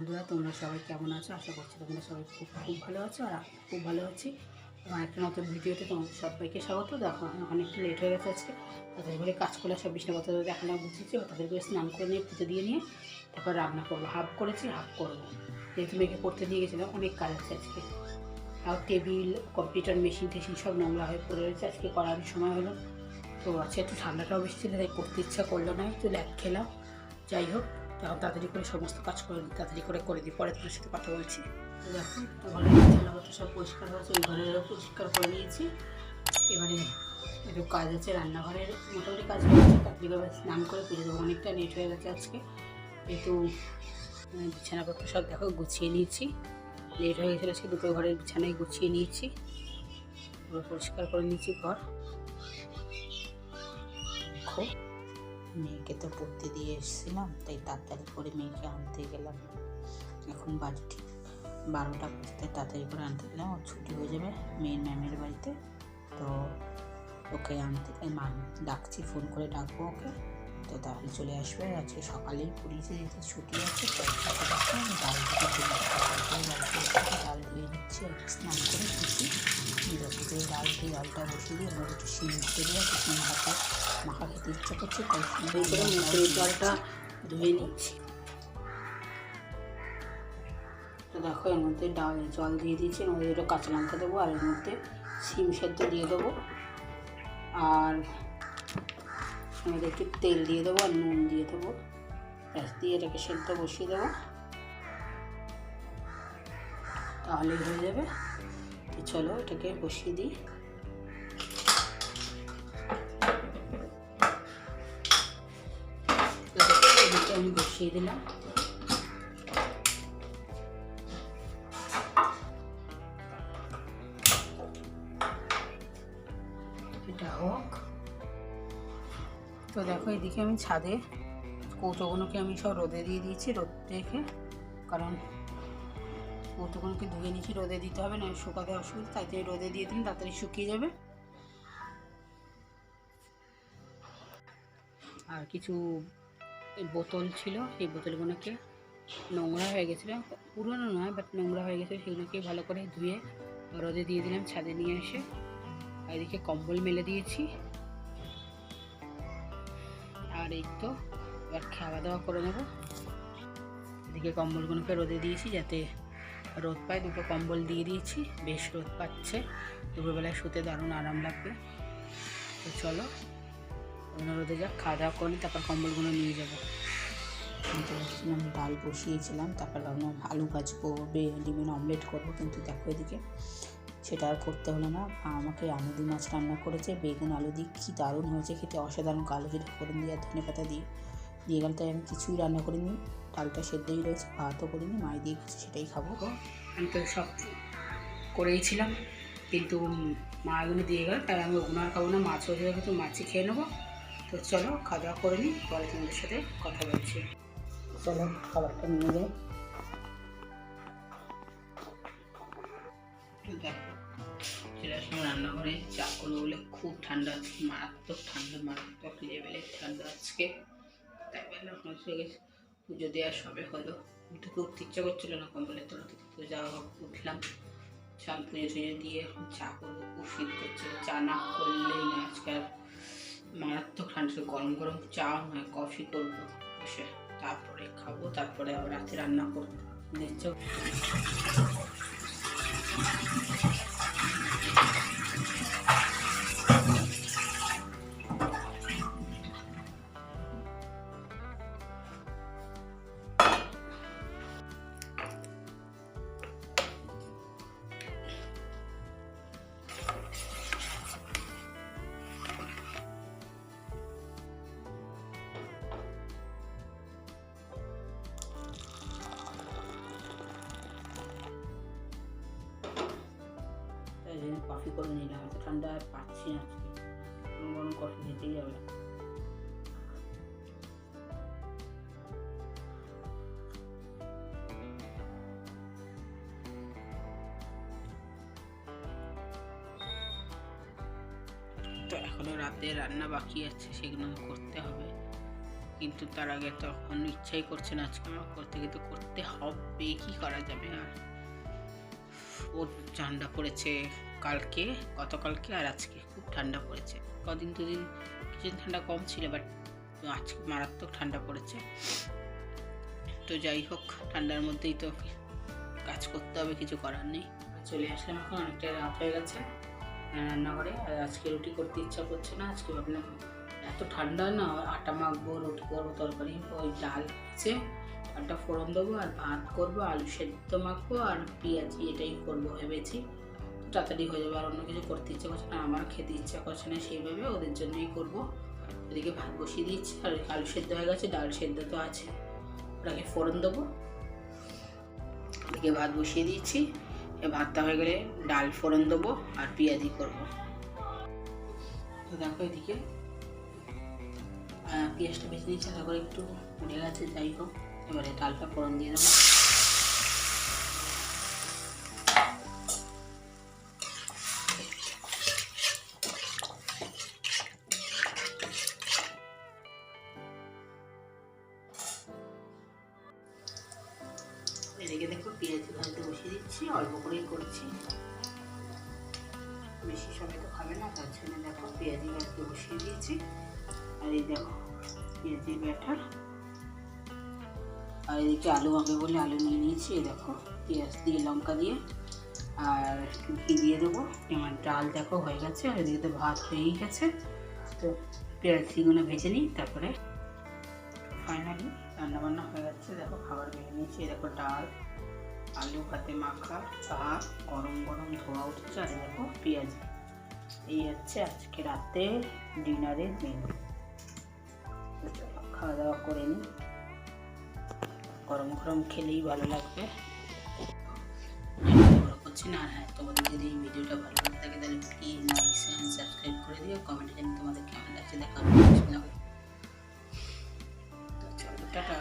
বন্ধুরা, তোমরা সবাই কেমন আছো? আশা করছি তোমরা সবাই খুব খুব ভালো আছো আর খুব ভালো আছি। এবং একটা নতুন ভিডিওতে তোমাদের সবাইকে স্বাগত। দেখো অনেকটা লেট হয়ে গেছে আজকে। তাদের ঘরে কাজ করলে সব বিছনাপত্র দেখানো বুঝেছি তাদের ঘরে স্নান করে নিয়ে পুজো দিয়ে নিয়ে তারপর রান্না করব। হাফ করেছি, হাফ করব। যেহেতু মেয়েকে পড়তে দিয়ে গেছিলাম অনেক কাজ আছে আজকে। আর টেবিল, কম্পিউটার, মেশিন টেশিন সব নোংরা হয়ে পড়ে রয়েছে। আজকে করার সময় হলো। তো আজকে একটু ঠান্ডাটাও বেশি ছিল, তাই করতে ইচ্ছা করল না। একটু ল্যাপ খেলাম। যাই হোক তখন তাড়াতাড়ি করে সমস্ত কাজ করে তাড়াতাড়ি করে করে দিই, পরে তোমার সাথে কথা বলছি। ঘরের সব পরিষ্কার হয়েছে, ওই ঘরেরও পরিষ্কার করে নিয়েছি। এবারে একটু কাজ আছে রান্নাঘরের মোটামুটি কাজ হয়ে গেছে, তাড়াতাড়ি স্নান করে পুজো দেবো, অনেকটা লেট হয়ে গেছে আজকে। একটু বিছানাপত্র সব দেখো, গুছিয়ে নিয়েছি। লেট হয়ে গেছিল আজকে, দুটো ঘরের বিছানায় গুছিয়ে নিয়েছি। পুরো পরিষ্কার করে নিয়েছি ঘর। দেখো মেয়েকে তো পড়তে দিয়ে এসেছিলাম, তাই তাড়াতাড়ি করে মেয়েকে আনতে গেলাম। এখন বাজে ঠিক বারোটা বাজতে, তাড়াতাড়ি করে আনতে গেলাম ওর ছুটি হয়ে যাবে মেয়ের ম্যামের বাড়িতে। তো ওকে আনতে মা, ডাকছি ফোন করে ডাকবো ওকে। তো তাহলে চলে আসবে, আজকে সকালেই পুলিশে যেহেতু ছুটি আছে ডাল ডাল ধুয়ে নিচ্ছি স্নান করে ডাল দিয়ে ডালটা বসিয়ে দিয়ে আমরা একটু দিতে দিয়ে একটু শিম হাতে মাখা খেতে ইচ্ছা করছে তাই সুন্দর করে মুসুরির ডালটা ধুয়ে নিচ্ছি। তো দেখো, এর মধ্যে ডাল, জল দিয়ে দিয়েছি, এর মধ্যে দুটো কাঁচা লঙ্কা দেবো আর এর মধ্যে শিম সেদ্ধ দিয়ে দেবো। আর এর মধ্যে একটু তেল দিয়ে দেবো আর নুন দিয়ে দেবো। ব্যাস, দিয়ে এটাকে সেদ্ধ বসিয়ে দেবো। তাহলেই হয়ে যাবে। চলো এটাকে বসিয়ে দিই। আমি বসিয়ে দিলাম। এটা হোক। তো দেখো, এদিকে আমি ছাদে কৌটোগুলোকে আমি সব রোদে দিয়ে দিয়েছি, রোদ রেখে কারণ কৌটোগুলোকে ধুয়ে নিয়েছি, রোদে দিতে হবে না শুকাতে অসুবিধা। তাই রোদে দিয়ে দিন, তাড়াতাড়ি শুকিয়ে যাবে। আর কিছু বোতল ছিল, সেই বোতলগুলোকে নোংরা হয়ে গেছিল। পুরনো নয় বাট নোংরা হয়ে গেছিল, সেগুলোকে ভালো করে ধুয়ে রোদে দিয়ে দিলাম, ছাদে নিয়ে এসে। এদিকে কম্বল মেলে দিয়েছি। আর এই তো, এবার খাওয়া দাওয়া করে নেব। এদিকে কম্বলগুলোকে রোদে দিয়েছি, যাতে রোদ পায়। দুটো কম্বল দিয়ে দিয়েছি, বেশ রোদ পাচ্ছে। দুপুরবেলায় শুতে দারুণ আরাম লাগবে। তো চলো রোদে যাক খাওয়া দাওয়া করে তারপর কম্বলগুলো নিয়ে যাব। ভাবছিলাম ডাল বসিয়েছিলাম, তারপর ভাবলাম আলু ভাজবো ডিমের অমলেট করব, কিন্তু দেখো এদিকে সেটা আর করতে হলো না। আমাকে আমুদি মাছ রান্না করেছে, বেগুন আলু দিয়ে কী দারুণ হয়েছে খেতে, অসাধারণ কালো জিরে ফোড়ন দিয়ে আর ধনে পাতা দিয়ে। দিয়ে গেল তাই আমি কিছুই রান্না করিনি, ডালটা সেদ্ধই রয়েছে, ভাতও করিনি, মাই দিয়ে গেছে, সেটাই খাব। আমি তো সব করেইছিলাম কিন্তু মাগুলো দিয়ে গেল তাই আমি ওগুলো আর খাব না মাছ হয়ে যাবে তো মাছই খেয়ে নেব। তো চলো খাওয়া দাওয়া করে নিই, পরে তোমাদের সাথে কথা বলছি। চলো, খাবারটা নিয়ে যাই। আসলাম রান্নাঘরে চা করব বলে খুব ঠান্ডা, মারাত্মক ঠান্ডা, মারাত্মক লেভেলের ঠান্ডা আজকে। তাই বললাম আপনার সঙ্গে পুজো দেওয়া সবে হলো। একটু উঠতে ইচ্ছা করছিল না, কম্বলের তলা থেকে তো যা হোক, উঠলাম। চা পুজো টুজো দিয়ে এখন চা করব খুব শীত করছিল চা না করলেই না আজকাল। মারাত্মক ঠান্ডা, গরম গরম চা নয়, কফি করব। বসে, তারপরে খাব, তারপরে আবার রাতে রান্না করব। দেখছ? কফি করে নিলাম, এত ঠান্ডা পাচ্ছি না আজকে। গরম কফি খেতেই যাবে তো এখনও রাতে রান্না বাকি আছে, সেগুলো করতে হবে। কিন্তু তার আগে তখন ইচ্ছাই করছে না আজকে আমার করতে কিন্তু করতে হবে, কি করা যাবে আর? ও ঠান্ডা পড়েছে কালকে, গতকালকে আর আজকে। খুব ঠান্ডা পড়েছে। কদিন, দুদিন কিছুদিন ঠান্ডা কম ছিল বাট আজকে মারাত্মক ঠান্ডা পড়েছে। তো যাই হোক, ঠান্ডার মধ্যেই তো কাজ করতে হবে, কিছু করার নেই। চলে আসলাম এখন, অনেকটা রাত হয়ে গেছে রান্নাঘরে। আর আজকে রুটি করতে ইচ্ছা করছে না। আজকে ভাবলাম এত ঠান্ডা না, আটা মাখবো, রুটি করব, তরকারি ওই ডাল আছে। একটা ফোড়ন দেবো, আর ভাত করব, আলু সেদ্ধ মাখবো, আর পেঁয়াজি, এটাই করব, ভেবেছি। তাড়াতাড়ি হয়ে যাবে আর অন্য কিছু করতে ইচ্ছা করছে না আমার খেতে ইচ্ছা করছে না, সেইভাবে ওদের জন্যই করব। এদিকে ভাত বসিয়ে দিচ্ছি আর আলু সেদ্ধ হয়ে গেছে, ডাল সেদ্ধ তো আছে। ওটাকে ফোড়ন দেবো। এদিকে ভাত বসিয়ে দিচ্ছি ভাতটা হয়ে গেলে ডাল ফোড়ন দেবো আর পেঁয়াজি করব। তো দেখো এদিকে পেঁয়াজটা বেছে নিয়েছি তারপর একটু উঠে গেছে, যাই হোক, এবারে ডালটা ফোড়ন দিয়ে দেবো। এদিকে দেখো পেঁয়াজি ভাজতে বসিয়ে দিচ্ছি অল্প করেই করছি। বেশি সবাই তো খাবে না, তার জন্য দেখো পেঁয়াজি ভাজতে বসিয়ে দিয়েছি। আর এই দেখো, পেঁয়াজি ব্যাটার। আর এদিকে আলু হবে বলে আলু নিয়ে নিয়েছি, এই দেখো পেঁয়াজ দিয়ে লঙ্কা দিয়ে। আর ঘি দিয়ে দেবো। আমার ডাল দেখো হয়ে গেছে, আর এদিকে তো ভাত হয়েই গেছে। তো পেঁয়াজিগুলো ভেজে নিই, তারপরে ফাইনালি রান্নাবান্না হয়ে যাচ্ছে দেখো খাবার বেড়ে নিয়েছি দেখো ডাল। আলু হাতে মাখা, চা, গরম গরম ধোয়া উঠছে, আর দেখো পেঁয়াজ। এই হচ্ছে আজকে রাতে ডিনারের মেনু। খাওয়া দাওয়া করে নিই গরম গরম খেলেই ভালো লাগবে। করছি না হ্যাঁ তোমাদের যদি এই ভিডিওটা ভালো লাগে থাকে, তাহলে প্লিজ লাইক শেয়ার সাবস্ক্রাইব করে দিও। কমেন্টে জানি তোমাদের কেমন লাগছে দেখা হবে চলো, টাটা।